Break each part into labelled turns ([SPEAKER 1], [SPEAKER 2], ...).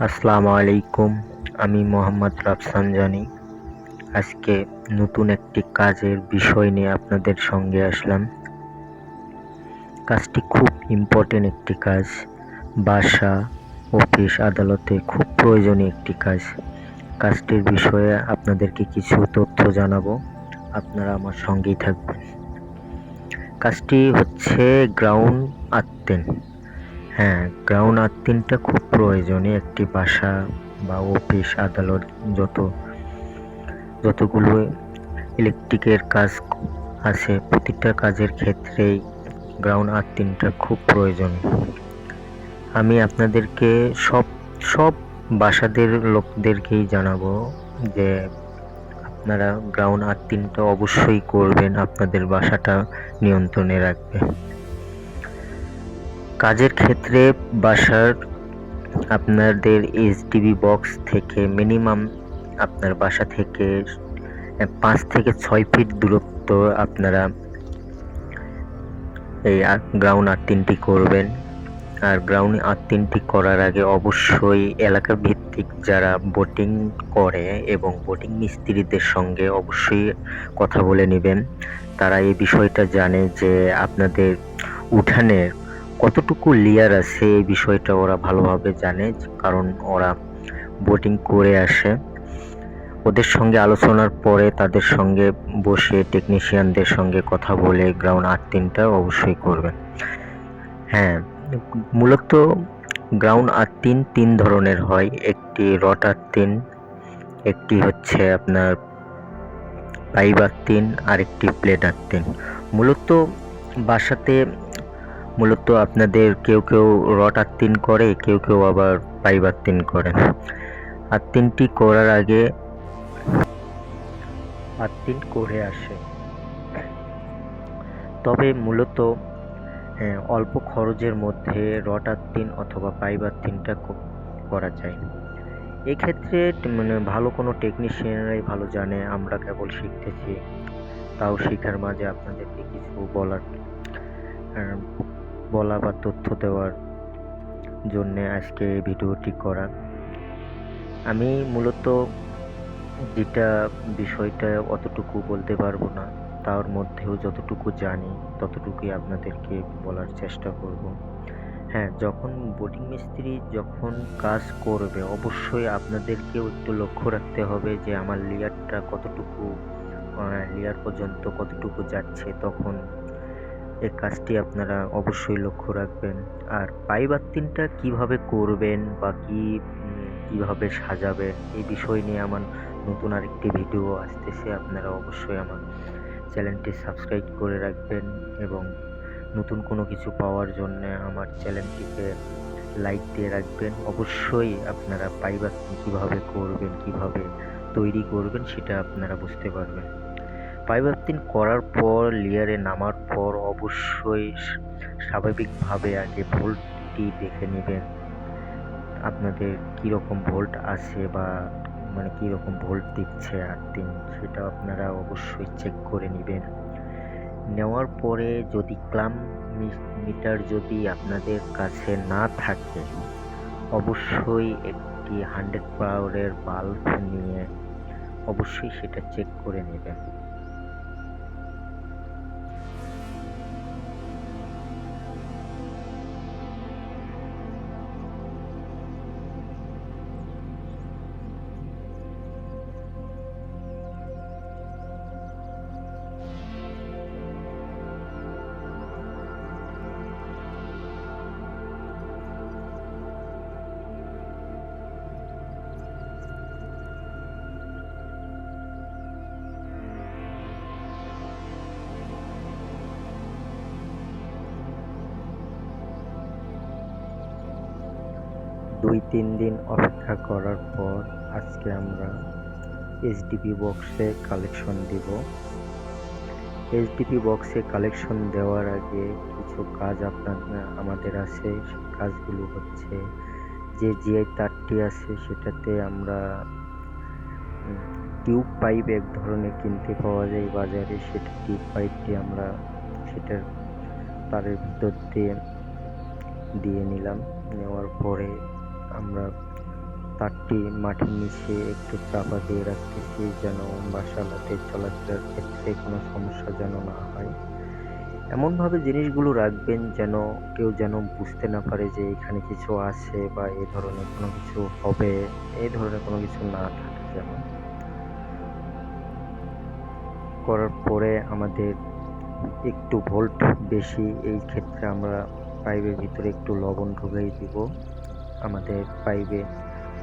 [SPEAKER 1] আসসালামু আলাইকুম আমি মোহাম্মদ রাফসান জানি। আজকে নতুন একটি কাজের বিষয় নিয়ে আপনাদের সঙ্গে আসলাম। কাজটি খুব ইম্পর্টেন্ট একটি কাজ। বাসা, অফিস, আদালতে খুব প্রয়োজনীয় একটি কাজ। কাজটির বিষয়ে আপনাদেরকে কিছু তথ্য জানাব। আপনারা আমার সঙ্গেই থাকবেন। কাজটি হচ্ছে গ্রাউন্ড আর্থেন হ্যাঁ গ্রাউন্ড আর্থিংটা খুব প্রয়োজনীয় একটি বাসা বা অফিস, আদালত, যত, যতগুলো ইলেকট্রিকের কাজ আছে, প্রতিটা কাজের ক্ষেত্রেই গ্রাউন্ড আর্থিংটা খুব প্রয়োজন আমি আপনাদেরকে সব সব বাসাদের লোকদেরকেই জানাব যে আপনারা গ্রাউন্ড আর্থিংটা অবশ্যই করবেন, আপনাদের বাসাটা নিয়ন্ত্রণে রাখবে কাজের ক্ষেত্রে বাসার আপনাদের এইচডিবি বক্স থেকে মিনিমাম আপনার বাসা থেকে পাঁচ থেকে ছয় ফিট দূরত্ব আপনারা এই গ্রাউন্ড আর্থিংটি করবেন। আর গ্রাউন্ড আর্থিংটি করার আগে অবশ্যই এলাকা ভিত্তিক যারা বোটিং করে এবং বোটিং মিস্ত্রিদের সঙ্গে অবশ্যই কথা বলে নেবেন। তারা এই বিষয়টা জানে যে আপনাদের উঠানের কতটুকু লেয়ার আছে এই বিষয়টা ওরা ভালোভাবে জানে, কারণ ওরা বোটিং করে আসে। ওদের সঙ্গে আলোচনার পরে তাদের সঙ্গে বসে টেকনিশিয়ানদের সঙ্গে কথা বলে গ্রাউন্ড আর্থিংটা অবশ্যই করবেন হ্যাঁ মূলত গ্রাউন্ড আর্থিন তিন তিন ধরনের হয়। একটি রট তিন, একটি হচ্ছে আপনার পাইপ আর্থিন আর একটি প্লেট আর্থিন মূলত বাসাতে মূলত আপনাদের কেউ কেউ রড আর্থিন করে, কেউ কেউ আবার পাইপ আর্থিন করেন আর্থিনটি করার আগে আর্থিন করে আসে। তবে মূলত অল্প খরচের মধ্যে রড আর্থিন অথবা পাইপ আর্থিনটা করা যায়। এক্ষেত্রে মানে ভালো কোনো টেকনিশিয়ানরাই ভালো জানে, আমরা কেবল শিখতেছি। তাও শেখার মাঝে আপনাদেরকে কিছু বলার। বলা বা তথ্য দেওয়ার জন্যে আজকে এই ভিডিওটি করা। আমি মূলত যেটা বিষয়টা অতটুকু বলতে পারব না, তার মধ্যেও যতটুকু জানি ততটুকুই আপনাদেরকে বলার চেষ্টা করব। হ্যাঁ যখন বোটিং মিস্ত্রি যখন কাজ করবে, অবশ্যই আপনাদেরকেও একটু লক্ষ্য রাখতে হবে যে আমার লেয়ারটা কতটুকু লেয়ার পর্যন্ত কতটুকু যাচ্ছে তখন এই কাজটি আপনারা অবশ্যই লক্ষ্য রাখবেন। আর পাইপ আর্থিংটা কীভাবে করবেন বা কী কীভাবে সাজাবেন এই বিষয় নিয়ে আমার নতুন আরেকটি ভিডিও আসতেছে। আপনারা অবশ্যই আমার চ্যানেলটি সাবস্ক্রাইব করে রাখবেন এবং নতুন কোনো কিছু পাওয়ার জন্য আমার চ্যানেলটিকে লাইক দিয়ে রাখবেন। অবশ্যই আপনারা পাইপ আর্থিং কীভাবে করবেন, কীভাবে তৈরি করবেন, সেটা আপনারা বুঝতে পারবেন। পাইবার্তিন করার পর লেয়ারে নামার পর অবশ্যই স্বাভাবিকভাবে আগে ভোল্টটি দেখে নেবেন। আপনাদের কীরকম ভোল্ট আছে বা মানে কীরকম ভোল্ট দিচ্ছে আর্থিং সেটা আপনারা অবশ্যই চেক করে নেবেন। নেওয়ার পরে যদি ক্লাম মিটার যদি আপনাদের কাছে না থাকে, অবশ্যই একটি হান্ড্রেড পাওয়ারের বাল্ব নিয়ে অবশ্যই সেটা চেক করে নেবেন। দুই তিন দিন অপেক্ষা করার পর আজকে আমরা এইচডিপি বক্সে কালেকশন দিব। এইচডিপি বক্সে কালেকশন দেওয়ার আগে কিছু কাজ আপনার, আমাদের আছে। কাজগুলো হচ্ছে যে জিআই তারটি আছে সেটাতে আমরা টিউব পাইপ এক ধরনের কিনতে পাওয়া যায় বাজারে। সেটা টিউব পাইপটি আমরা সেটার, তারের ভিতর দিয়ে দিয়ে নিলাম। নেওয়ার পরে তারটি মাটির নিচে একটু চাপা দিয়ে রাখতেছি যেন বাসা বাসালাতে চলাচলের ক্ষেত্রে কোনো সমস্যা যেন না হয়। এমনভাবে জিনিসগুলো রাখবেন যেন কেউ যেন বুঝতে না পারে যে এখানে কিছু আছে বা এ ধরনের কোনো কিছু হবে এই ধরনের কোনো কিছু না থাকে যেন করার পরে আমাদের একটু ভোল্ট বেশি, এই ক্ষেত্রে আমরা পাইপের ভিতরে একটু লবণ ঢুকাই দিব। আমাদের পাইপে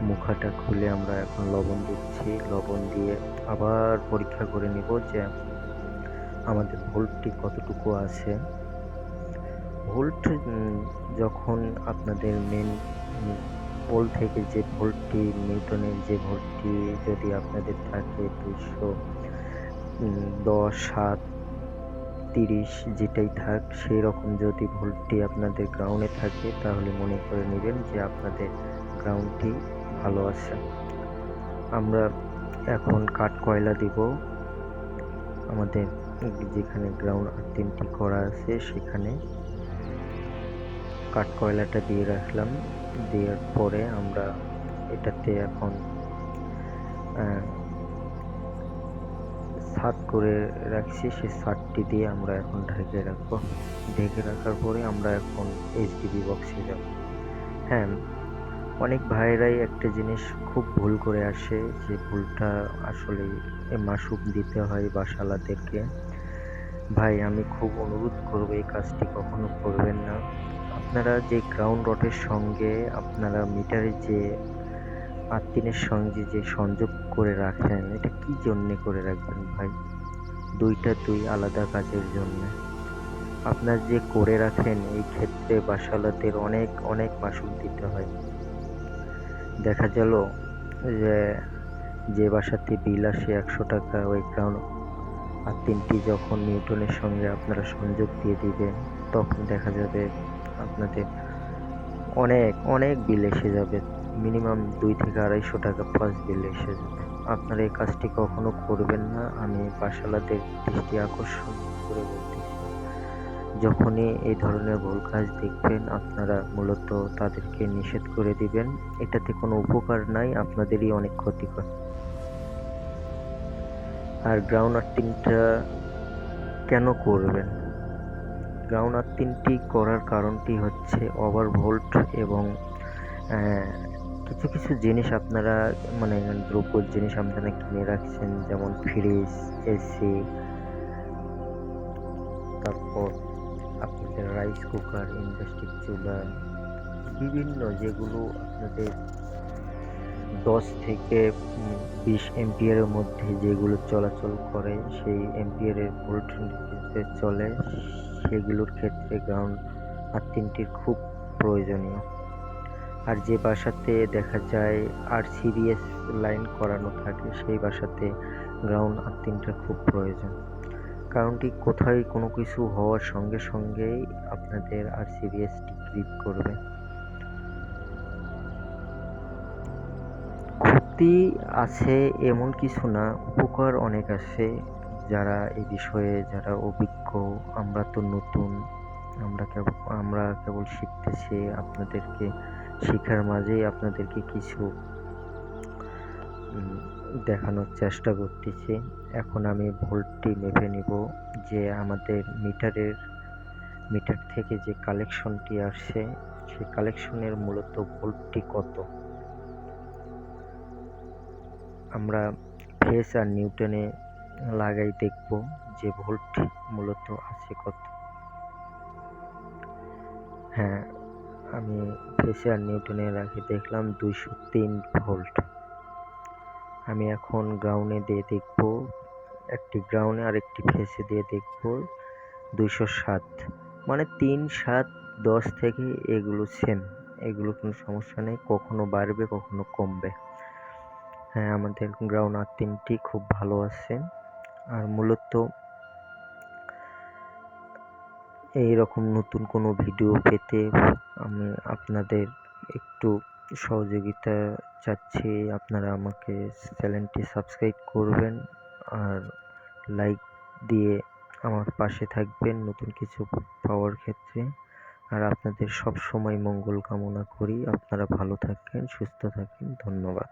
[SPEAKER 1] মুখাটা খুলে আমরা এখন লবণ দিচ্ছি। লবণ দিয়ে আবার পরীক্ষা করে নিব যে আমাদের ভোল্টটি কতটুকু আছে। ভোল্ট যখন আপনাদের মেন পোল থেকে যে ভোল্টটি, নিউটনের যে ভোল্টটি যদি আপনাদের থাকে দুশো দশ, সাত তিরিশ যেটাই থাক সেই রকম যদি ভোল্টটি আপনাদের গ্রাউন্ডে থাকে, তাহলে মনে করে নেবেন যে আপনাদের গ্রাউন্ডটি ভালো আছে। আমরা এখন কাঠ কয়লা দিব। আমাদের যেখানে গ্রাউন্ড তিনটি করা আছে, সেখানে কাঠ কয়লাটা দিয়ে রাখলাম। দেওয়ার পরে আমরা এটাতে এখন ছাদ করে রাখছি, সেই ছাদটি দিয়ে আমরা এখন ঢেকে রাখব। ঢেকে রাখার পরে আমরা এখন এইচডিবি বক্সে যাব। হ্যাঁ অনেক ভাইয়েরাই একটা জিনিস খুব ভুল করে আসে, যে ভুলটা আসলে মাসুক দিতে হয় বাসালাদেরকে। ভাই, আমি খুব অনুরোধ করব এই কাজটি কখনো করবেন না। আপনারা যে গ্রাউন্ড রডের সঙ্গে আপনারা মিটারে যে আত্মিনের সঙ্গে যে সংযোগ করে রাখেন, এটা কি জন্যে করে রাখবেন ভাই? দুইটা দুই আলাদা কাজের জন্য। আপনার যে করে রাখেন, এই ক্ষেত্রে বাসালাদের অনেক অনেক মাসুক দিতে হয়। দেখা গেল যে যে বাসাতে বিল আসে একশো টাকা, ওই গ্রাউন্ড আর তিনটি যখন নিউটনের সঙ্গে আপনারা সংযোগ দিয়ে দিবেন, তখন দেখা যাবে আপনাদের অনেক অনেক বিল এসে যাবে। মিনিমাম দুই থেকে আড়াইশো টাকা প্লাস বিল এসে যাবে। আপনারা এই কাজটি কখনো করবেন না। আমি বাসালাদের দৃষ্টি আকর্ষণ করে বলতেছি, যখনই এই ধরনের ভুল কাজ দেখবেন, আপনারা মূলত তাদেরকে নিষেধ করে দিবেন। এটাতে কোনো উপকার নাই, আপনাদেরই অনেক ক্ষতিকর। আর গ্রাউন্ড আর্থিংটা কেন করবেন? গ্রাউন্ড আর্থিংটি করার কারণটি হচ্ছে ওভার ভোল্ট এবং কিছু কিছু জিনিস আপনারা মানে দ্রব্য জিনিস আপনারা কিনে রাখছেন, যেমন ফ্রিজ এসি তারপর আপনাদের রাইস কুকার ইন্ডাস্ট্রিক চুলা, বিভিন্ন যেগুলো আপনাদের দশ থেকে বিশ এমপিয়ারের মধ্যে যেগুলো চলাচল করে, সেই এমপিয়ারের ভোল্ট চলে, সেগুলোর ক্ষেত্রে গ্রাউন্ড আর তিনটির খুব প্রয়োজনীয়। আর যে বাসাতে দেখা যায় আর সিরিয়াস লাইন করানো থাকে, সেই বাসাতে গ্রাউন্ড আর তিনটা খুব প্রয়োজন। কারণটি কোথায় কোনো কিছু হওয়ার সঙ্গে সঙ্গেই আপনাদের আর সিরিয়াসটি ক্লিক করবে। ক্ষতি আছে এমন কিছু না, উপকার অনেক আছে। যারা এই বিষয়ে, যারা অভিজ্ঞ, আমরা তো নতুন, আমরা কেবল আমরা কেবল শিখতেছি আপনাদেরকে শেখার মাঝেই আপনাদেরকে কিছু দেখানোর চেষ্টা করতেছি। এখন আমি ভোল্টটি মেপে নিব যে আমাদের মিটারের, মিটার থেকে যে কালেকশনটি আসছে সেই কালেকশনের মূলত ভোল্টটি কত? আমরা ফেস আর নিউটনে লাগাই দেখব যে ভোল্টটি মূলত আছে কত। হ্যাঁ আমি আর নিউটনে রাখি দেখলাম দুইশো তিন ভোল্ট আমি এখন গ্রাউন্ডে দিয়ে দেখব, একটি গ্রাউন্ডে আর একটি ফেসে দিয়ে দেখব দুইশো সাত। মানে তিন, সাত, দশ থেকে এগুলো সেম এগুলো কোনো সমস্যা নেই, কখনো বাড়বে, কখনো কমবে। হ্যাঁ আমাদের গ্রাউন্ড আর তিনটি খুব ভালো আছে। আর মূলত এই রকম নতুন কোনো ভিডিও পেতে আমি আপনাদের একটু সহযোগিতা চাচ্ছি। আপনারা আমাকে চ্যানেলটি সাবস্ক্রাইব করবেন আর লাইক দিয়ে আমার পাশে থাকবেন নতুন কিছু পাওয়ার ক্ষেত্রে। আর আপনাদের সব সময় মঙ্গল কামনা করি। আপনারা ভালো থাকেন, সুস্থ থাকেন। ধন্যবাদ।